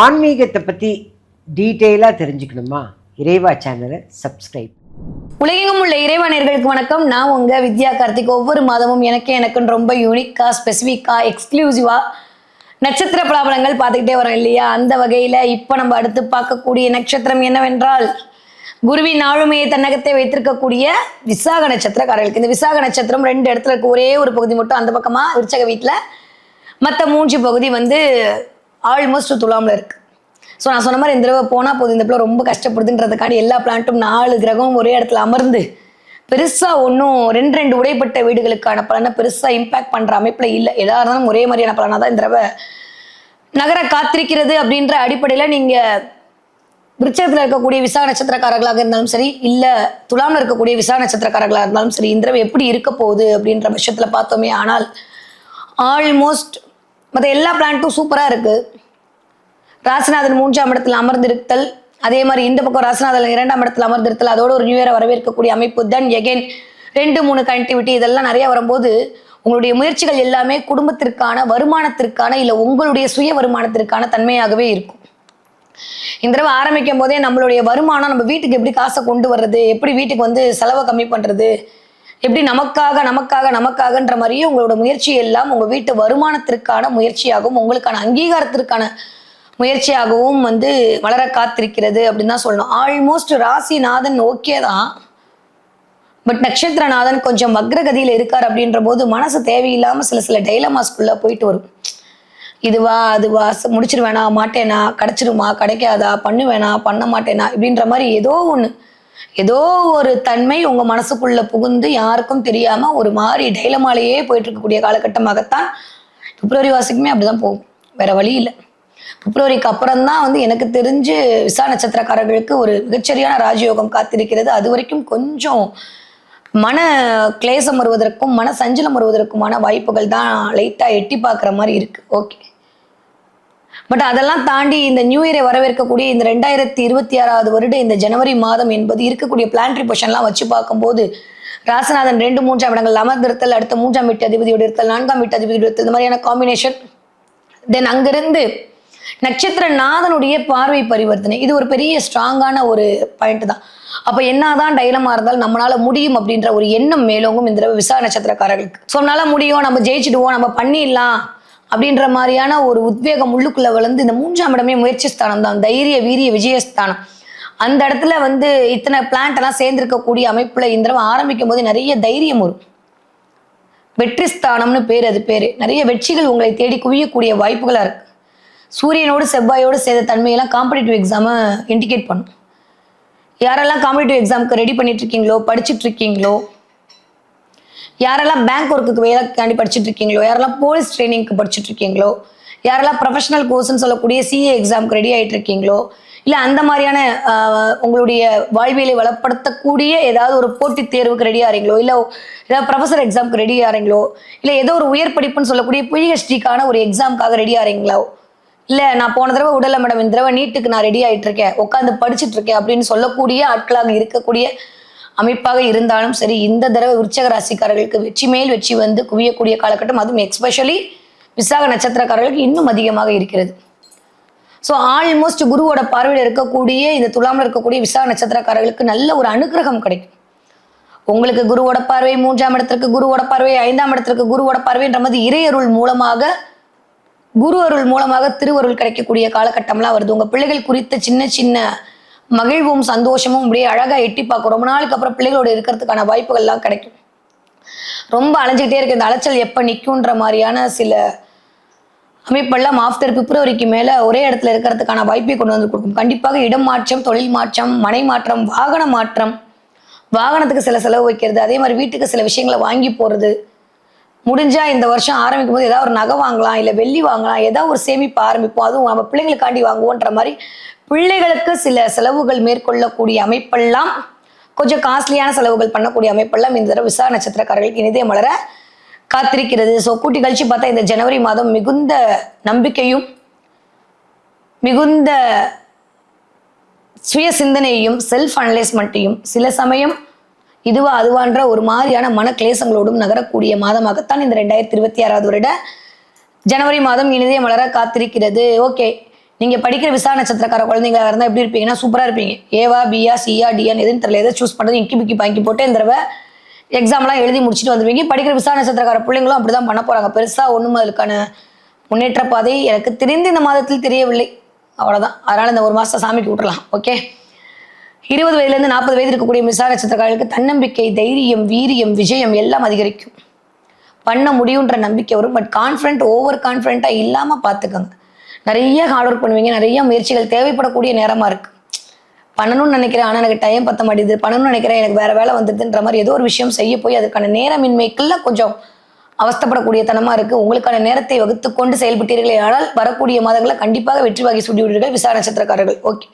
ஆன்மீகத்தை பற்றி டீட்டெயிலாக தெரிஞ்சுக்கணுமா? இறைவா சேனலை சப்ஸ்கிரைப். உலகெங்கும் உள்ள இறைவனர்களுக்கு வணக்கம். நான் உங்கள் வித்யா கார்த்திக். ஒவ்வொரு மாதமும் எனக்கே எனக்குன்னு ரொம்ப யூனிக்காக ஸ்பெசிஃபிக்காக எக்ஸ்க்ளூசிவாக நட்சத்திர பலாபலங்கள் பார்த்துக்கிட்டே வரோம் இல்லையா? அந்த வகையில் இப்போ நம்ம அடுத்து பார்க்கக்கூடிய நட்சத்திரம் என்னவென்றால் குருவின் ஆளுமையை தன்னகத்தை வைத்திருக்கக்கூடிய விசாக நட்சத்திரக்காரர்களுக்கு. இந்த விசாக நட்சத்திரம் ரெண்டு இடத்துல இருக்க ஒரே ஒரு பகுதி மட்டும் அந்த பக்கமாக விருச்சக வீட்டில் மற்ற மூன்று பகுதி வந்து ஆல்மோஸ்ட் துலாமில் இருக்கு. ஸோ நான் சொன்ன மாதிரி இந்த தடவை போனால் போதும் இந்த பிள்ளை ரொம்ப கஷ்டப்படுதுன்றதுக்காண்டி எல்லா பிளான்ட்டும் நாலு கிரகமும் ஒரே இடத்துல அமர்ந்து பெருசாக ஒன்றும் ரெண்டு ரெண்டு உடைப்பட்ட வீடுகளுக்கான பலனை பெருசாக இம்பேக்ட் பண்ணுற அமைப்பில் இல்லை. எதாக இருந்தாலும் ஒரே மாதிரியான பலனாக தான் இந்த தடவை நகர காத்திருக்கிறது அப்படின்ற அடிப்படையில் நீங்கள் விருச்சத்தில் இருக்கக்கூடிய விசா நட்சத்திரக்காரர்களாக இருந்தாலும் சரி இல்லை துலாமில் இருக்கக்கூடிய விசா நட்சத்திரக்காரர்களாக இருந்தாலும் சரி இந்த தடவை எப்படி இருக்க போகுது அப்படின்ற பட்சத்தில் பார்த்தோமே ஆனால் ஆல்மோஸ்ட் மற்ற எல்லா பிளான்ட்டும் சூப்பராக இருக்குது ராசிநாதன் மூன்றாம் இடத்தில் அமர்ந்திருத்தல் அதே மாதிரி இந்த பக்கம் ராசிநாதன் இரண்டாம் இடத்தில் அமர்ந்திருத்தல் அதோட ஒரு நியூ இயரை வரவேற்கக்கூடிய அமைப்பு தென் எகைன் ரெண்டு மூணு கனெக்டிவிட்டி இதெல்லாம் நிறைய வரும்போது உங்களுடைய முயற்சிகள் எல்லாமே குடும்பத்திற்கான வருமானத்திற்கான இல்லை உங்களுடைய சுய வருமானத்திற்கான தன்மையாகவே இருக்கும். இந்த தடவை ஆரம்பிக்கும் போதே நம்மளுடைய வருமானம் நம்ம வீட்டுக்கு எப்படி காசை கொண்டு வர்றது எப்படி வீட்டுக்கு வந்து செலவை கம்மி பண்ணுறது எப்படி நமக்காக நமக்காக நமக்காகன்ற மாதிரியே உங்களோட முயற்சி எல்லாம் உங்கள் வீட்டு வருமானத்திற்கான முயற்சியாகவும் உங்களுக்கான அங்கீகாரத்திற்கான முயற்சியாகவும் வந்து வளர காத்திருக்கிறது அப்படின்னு தான் சொல்லணும். ஆல்மோஸ்ட் ராசிநாதன் ஓகே தான். பட் நட்சத்திரநாதன் கொஞ்சம் வக்ரகதியில் இருக்கார் அப்படின்ற போது மனசு தேவையில்லாமல் சில சில டைலமாஸ்குள்ளே போயிட்டு வரும். இதுவா அதுவா ச- முடிச்சிருவேனா மாட்டேனா கிடைச்சிருமா கிடைக்காதா பண்ணுவேனா பண்ண மாட்டேனா இப்படின்ற மாதிரி ஏதோ ஒன்று ஏதோ ஒரு தன்மை உங்கள் மனசுக்குள்ள புகுந்து யாருக்கும் தெரியாமல் ஒரு மாதிரி டைலமாலேயே போயிட்டு இருக்கக்கூடிய காலகட்டமாகத்தான் பிப்ரவரி வாசிக்குமே அப்படிதான் போகும். வேற வழி இல்லை. பிப்ரவரிக்கு அப்புறம் தான் வந்து எனக்கு தெரிஞ்சு விசா நட்சத்திரக்காரர்களுக்கு ஒரு மிகச்சரியான ராஜயோகம் காத்திருக்கிறது. அது வரைக்கும் கொஞ்சம் மன கிளேசம் வருவதற்கும் மன சஞ்சலம் வருவதற்குமான வாய்ப்புகள் தான் லைட்டாக எட்டி பார்க்குற மாதிரி இருக்குது ஓகே பட் அதெல்லாம் தாண்டி இந்த நியூ இயரை வரவேற்கக்கூடிய இந்த ரெண்டாயிரத்தி இருபத்தி ஆறாவது வருட இந்த ஜனவரி மாதம் என்பது இருக்கக்கூடிய பிளான்ட்ரி பொஷன்லாம் வச்சு பார்க்கும்போது ராசநாதன் ரெண்டு மூன்றாம் இடங்கள் அமர்ந்திருத்தல் அடுத்த மூன்றாம் வீட்டு அதிபதியோடு இருத்தல் நான்காம் வீட்டு அதிபதியோடு இருத்தல் இந்த மாதிரியான காம்பினேஷன் தென் அங்கிருந்து நட்சத்திர நாதனுடைய பார்வை பரிவர்த்தனை. இது ஒரு பெரிய ஸ்ட்ராங்கான ஒரு பாயிண்ட் தான். அப்போ என்னதான் டைலமா இருந்தாலும் நம்மளால முடியும் அப்படின்ற ஒரு எண்ணம் மேலோங்கும் இந்த விசா நட்சத்திரக்காரர்களுக்கு. ஸோ நம்மளால முடியும். நம்ம ஜெயிச்சிடுவோம். நம்ம பண்ணிடலாம். அப்படின்ற மாதிரியான ஒரு உத்வேகம் உள்ளுக்குள்ள வளர்ந்து இந்த மூன்றாம் இடமே முயற்சி ஸ்தானம் தான். தைரிய வீரிய விஜயஸ்தானம் அந்த இடத்துல வந்து இத்தனை பிளான்ட் எல்லாம் சேர்ந்திருக்கக்கூடிய அமைப்புல இந்த தடவை ஆரம்பிக்கும் போது நிறைய தைரியம் வரும். வெற்றி ஸ்தானம்னு பேர் அது பேர். நிறைய வெற்றிகள் உங்களை தேடி குவியக்கூடிய வாய்ப்புகளாக இருக்கு. சூரியனோடு செவ்வாயோடு சேர்ந்த தன்மையெல்லாம் காம்படிட்டிவ் எக்ஸாமை இண்டிகேட் பண்ணும். யாரெல்லாம் காம்படிட்டிவ் எக்ஸாமுக்கு ரெடி பண்ணிட்டு இருக்கீங்களோ படிச்சுட்டு இருக்கீங்களோ யாரெல்லாம் பேங்க் ஒர்க்குக்கு வேலைக்காண்டி படிச்சுட்டு இருக்கீங்களோ யாரெல்லாம் போலீஸ் ட்ரைனிங்க்கு படிச்சுட்டு இருக்கீங்களோ யாரெல்லாம் ப்ரொஃபஷனல் கோர்ஸ்னு சொல்லக்கூடிய சிஏ எக்ஸாமுக்கு ரெடி ஆயிட்டு இருக்கீங்களோ இல்லை அந்த மாதிரியான உங்களுடைய வாழ்வியலை வளப்படுத்தக்கூடிய ஏதாவது ஒரு போட்டித் தேர்வுக்கு ரெடி ஆகிறீங்களோ இல்லை ஏதாவது ப்ரொஃபஸர் எக்ஸாமுக்கு ரெடி ஆகிறீங்களோ இல்லை ஏதோ ஒரு உயர் படிப்புன்னு சொல்லக்கூடிய பிஹெச்டிக்கான ஒரு எக்ஸாமுக்காக ரெடி ஆகிறீங்களோ இல்லை நான் போன தடவை உடல மேடம் இந்த தடவை நீட்டுக்கு நான் ரெடி ஆகிட்டு இருக்கேன் உட்காந்து படிச்சுட்டு இருக்கேன் அப்படின்னு சொல்லக்கூடிய ஆட்களாக இருக்கக்கூடிய அமைப்பாக இருந்தாலும் சரி இந்த தடவை விருச்சக ராசிக்காரர்களுக்கு வெற்றி மேல் வெற்றி வந்து குவியக்கூடிய காலகட்டம் அதுவும் எக்ஸ்பெஷலி விசாக நட்சத்திரக்காரர்களுக்கு இன்னும் அதிகமாக இருக்கிறது. ஸோ ஆல்மோஸ்ட் குருவோட பார்வையில் இருக்கக்கூடிய இந்த துலாமில் இருக்கக்கூடிய விசாக நட்சத்திரக்காரர்களுக்கு நல்ல ஒரு அனுகிரகம் கிடைக்கும். உங்களுக்கு குருவோட பார்வை மூன்றாம் இடத்திற்கு குருவோட பார்வை ஐந்தாம் இடத்திற்கு குருவோட பார்வைன்ற மாதிரி இறையருள் மூலமாக குரு அருள் மூலமாக திருவருள் கிடைக்கக்கூடிய காலகட்டம்லாம் வருது. உங்கள் பிள்ளைகள் குறித்த சின்ன சின்ன மகிழ்வும் சந்தோஷமும் அப்படியே அழகா எட்டி பார்க்கும். ரொம்ப நாளுக்கு அப்புறம் பிள்ளைகளோட இருக்கிறதுக்கான வாய்ப்புகள்லாம் கிடைக்கும். ரொம்ப அலைஞ்சிக்கிட்டே இருக்க. இந்த அலைச்சல் எப்போ நிற்குன்ற மாதிரியான சில அமைப்பெல்லாம் ஆஃப்டர் பிப்ரவரிக்கு மேலே ஒரே இடத்துல இருக்கிறதுக்கான வாய்ப்பை கொண்டு வந்து கொடுக்கும். கண்டிப்பாக இடம் மாற்றம் தொழில் மாற்றம் மனை மாற்றம் வாகன மாற்றம் வாகனத்துக்கு சில செலவு வைக்கிறது அதே மாதிரி வீட்டுக்கு சில விஷயங்களை வாங்கி போகிறது முடிஞ்சா இந்த வருஷம் ஆரம்பிக்கும் போது ஏதாவது ஒரு நகை வாங்கலாம் இல்லை வெள்ளி வாங்கலாம் ஏதாவது ஒரு சேமிப்பு ஆரம்பிப்போம். அதுவும் நம்ம பிள்ளைங்களுக்காண்டி வாங்குவோன்ற மாதிரி பிள்ளைகளுக்கு சில செலவுகள் மேற்கொள்ளக்கூடிய அமைப்பெல்லாம் கொஞ்சம் காஸ்ட்லியான செலவுகள் பண்ணக்கூடிய அமைப்பெல்லாம் இந்த தடவை விசா நட்சத்திரக்காரர்களுக்கு இனிதே மலர காத்திருக்கிறது. ஸோ கூட்டி கழிச்சு பார்த்தா இந்த ஜனவரி மாதம் மிகுந்த நம்பிக்கையும் மிகுந்த சுய சிந்தனையையும் செல்ஃப் அனலைஸ்மெண்ட்டையும் சில சமயம் இதுவா அதுவான்ற ஒரு மாதிரியான மன கிளேசங்களோடும் நகரக்கூடிய மாதமாகத்தான் இந்த ரெண்டாயிரத்தி இருபத்தி ஆறாவது வருட ஜனவரி மாதம் இனிதே மலர காத்திருக்கிறது. ஓகே நீங்க படிக்கிற விசா நட்சத்திரக்கார குழந்தைங்களா இருந்தால் எப்படி இருப்பீங்கன்னா சூப்பரா இருப்பீங்க. ஏவா பிஆ சிஆ டிஆன் எதுன்னு தெரியல எதை சூஸ் பண்ணுறது இக்கி பிக்கி பாங்கி போட்டு இந்த தடவை எக்ஸாம்லாம் எழுதி முடிச்சுட்டு வந்துருவீங்க. படிக்கிற விசா நட்சத்திரக்கார பிள்ளைங்களும் அப்படிதான் பண்ண போறாங்க. பெருசா ஒண்ணும் அதுக்கான முன்னேற்ற பாதை எனக்கு தெரிந்து இந்த மாதத்தில் தெரியவில்லை. அவ்வளவுதான். அதனால இந்த ஒரு மாதம் சாமிக்கு விட்டுலாம் ஓகே? இருபது வயதுலேருந்து நாற்பது வயது இருக்கக்கூடிய மிசா நட்சத்திரக்காரர்களுக்கு தன்னம்பிக்கை தைரியம் வீரியம் விஜயம் எல்லாம் அதிகரிக்கும். பண்ண முடியுன்ற நம்பிக்கை வரும். பட் கான்ஃபிடென்ட் ஓவர் கான்ஃபிடென்ட்டாக இல்லாமல் பார்த்துக்கோங்க நிறைய ஹார்ட் ஒர்க் பண்ணுவீங்க. நிறைய முயற்சிகள் தேவைப்படக்கூடிய நேரமாக இருக்குது பண்ணணும்னு நினைக்கிறேன். ஆனால் எனக்கு டைம் பத்த மாட்டேது பண்ணணும்னு நினைக்கிறேன். எனக்கு வேறு வேலை வந்துடுதுன்ற மாதிரி ஏதோ ஒரு விஷயம் செய்ய போய் அதுக்கான நேரமின்மைக்கெல்லாம் கொஞ்சம் அவஸ்தப்படக்கூடிய தனமாக இருக்குது உங்களுக்கான நேரத்தை வகுத்து கொண்டு செயல்பட்டீர்களே ஆனால் வரக்கூடிய மாதங்களில் கண்டிப்பாக வெற்றி வாகி சூடி விடுவீர்கள் விசா நட்சத்திரக்காரர்கள். ஓகே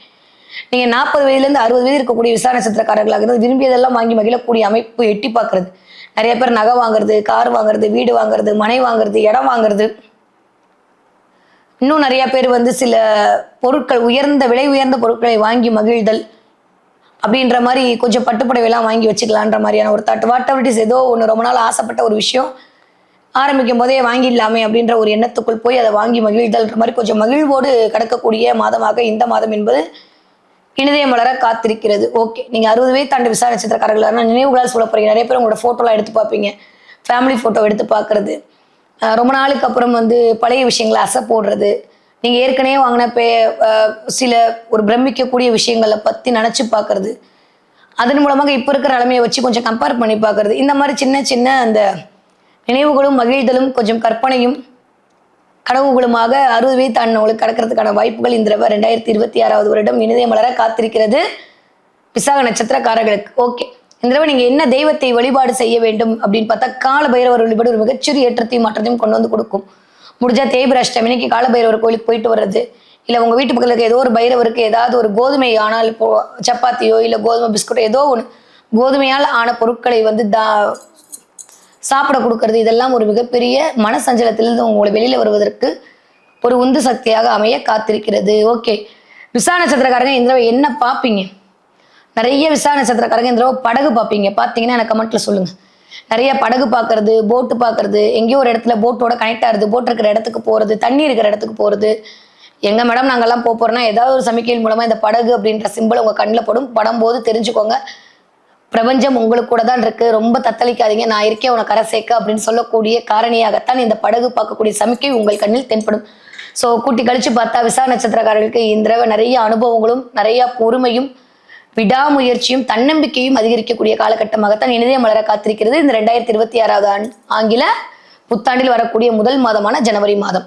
நீங்க நாற்பது வயதுலேருந்து அறுபது வயது இருக்கக்கூடிய விசாரணை நட்சத்திரக்காரர்களாக இருந்து விரும்பியதெல்லாம் வாங்கி மகிழக்கூடிய அமைப்பு எட்டி பார்க்கறது. நிறைய பேர் நகை வாங்குறது கார் வாங்குறது வீடு வாங்குறது மனை வாங்குறது இடம் வாங்குறது. இன்னும் நிறைய பேர் வந்து சில பொருட்கள் உயர்ந்த விலை உயர்ந்த பொருட்களை வாங்கி மகிழ்தல் அப்படின்ற மாதிரி கொஞ்சம் பட்டுப்புடவைலாம் வாங்கி வச்சுக்கலான்ற மாதிரியான ஒரு தாட் வாட் எவர் இஸ் ஏதோ ஒன்று ரொம்ப நாள் ஆசைப்பட்ட ஒரு விஷயம் ஆரம்பிக்கும் போதே வாங்கிடலாமே அப்படின்ற ஒரு எண்ணத்துக்குள் போய் அதை வாங்கி மகிழ்தல்ன்ற மாதிரி கொஞ்சம் மகிழ்வோடு கிடக்கக்கூடிய மாதமாக இந்த மாதம் என்பது இனிதயம் வளர காத்திருக்கிறது. ஓகே நீங்க அறுபது வயது தாண்டி விசா நட்சத்திரக்காரர்களான நினைவுகளால் சொல்ல போறீங்க நிறைய பேர் உங்களோட போட்டோலாம் எடுத்து பார்ப்பீங்க. ஃபேமிலி போட்டோ எடுத்து பார்க்கறது. ரொம்ப நாளுக்கு அப்புறம் வந்து பழைய விஷயங்களை அசை போடுறது. நீங்க ஏற்கனவே வாங்கின பே சில ஒரு பிரமிக்கக்கூடிய விஷயங்களை பத்தி நினைச்சு பார்க்கறது. அதன் மூலமாக இப்போ இருக்கிற நிலைமையை வச்சு கொஞ்சம் கம்பேர் பண்ணி பார்க்கறது. இந்த மாதிரி சின்ன சின்ன அந்த நினைவுகளும் மகிழ்தலும் கொஞ்சம் கற்பனையும் கனவுகளுமாக அறுபது வயது தாண்டினவங்களுக்கு கடக்கிறதுக்கான வாய்ப்புகள் இந்த தடவை ரெண்டாயிரத்தி இருபத்தி ஆறாவது வருடம் இனிதய மலர காத்திருக்கிறது. விசாக நட்சத்திரக்காரர்களுக்கு. ஓகே. இந்த தடவை நீங்க என்ன தெய்வத்தை வழிபாடு செய்ய வேண்டும் அப்படின்னு பார்த்தா கால பைரவர் வழிபாடு ஒரு மிகச்சிறிய ஏற்றத்தையும் மாற்றத்தையும் கொண்டு வந்து கொடுக்கும். முடிஞ்சா தேய்பிர அஷ்டமி இன்னைக்கு கால பைரவர் கோயிலுக்கு போயிட்டு வர்றது. இல்லை உங்கள் வீட்டு பக்கத்தில் இருக்க ஏதோ ஒரு பைரவருக்கு ஏதாவது ஒரு கோதுமை ஆனால் போ சப்பாத்தியோ இல்லை கோதுமை பிஸ்கட்டோ ஏதோ ஒன்று கோதுமையால் ஆன பொருட்களை வந்து தா சாப்பிட கொடுக்கறது இதெல்லாம் ஒரு மிகப்பெரிய மனசஞ்சலத்திலிருந்து உங்களை வெளியில வருவதற்கு ஒரு உந்து சக்தியாக அமைய காத்திருக்கிறது. ஓகே விசா நட்சத்திரக்காரங்க இந்த தடவை என்ன பார்ப்பீங்க? நிறைய விசா நட்சத்திரக்காரங்க இந்த தடவை படகு பார்ப்பீங்க. பார்த்தீங்கன்னா எனக்கு கமெண்ட்ல சொல்லுங்க. நிறைய படகு பார்க்கறது போட்டு பார்க்கறது எங்கேயோ ஒரு இடத்துல போட்டோட கனெக்ட் ஆகுது போட் இருக்கிற இடத்துக்கு போகிறது தண்ணி இருக்கிற இடத்துக்கு போகிறது எங்கள் மேடம் நாங்கெல்லாம் போக போகிறோன்னா ஏதாவது ஒரு சமிக்கையின் மூலமாக இந்த படகு அப்படின்ற சிம்பிள் உங்கள் கண்ணில் படும். படம் போது தெரிஞ்சுக்கோங்க. பிரபஞ்சம் உங்களுக்கு கூட தான் இருக்கு. ரொம்ப தத்தளிக்காதீங்க. நான் இருக்கேன் உனக்கு கரை சேர்க்க அப்படின்னு சொல்லக்கூடிய காரணியாகத்தான் இந்த படகு பார்க்கக்கூடிய சமிக்கை உங்கள் கண்ணில் தென்படும். ஸோ கூட்டி கழிச்சு பார்த்தா விசா நட்சத்திரக்காரர்களுக்கு இந்த நிறைய அனுபவங்களும் நிறைய பொறுமையும் விடாமுயற்சியும் தன்னம்பிக்கையும் அதிகரிக்கக்கூடிய காலகட்டமாகத்தான் இனிதய மலர காத்திருக்கிறது இந்த ரெண்டாயிரத்தி இருபத்தி ஆறாவது ஆண்டு ஆங்கில புத்தாண்டில் வரக்கூடிய முதல் மாதமான ஜனவரி மாதம்.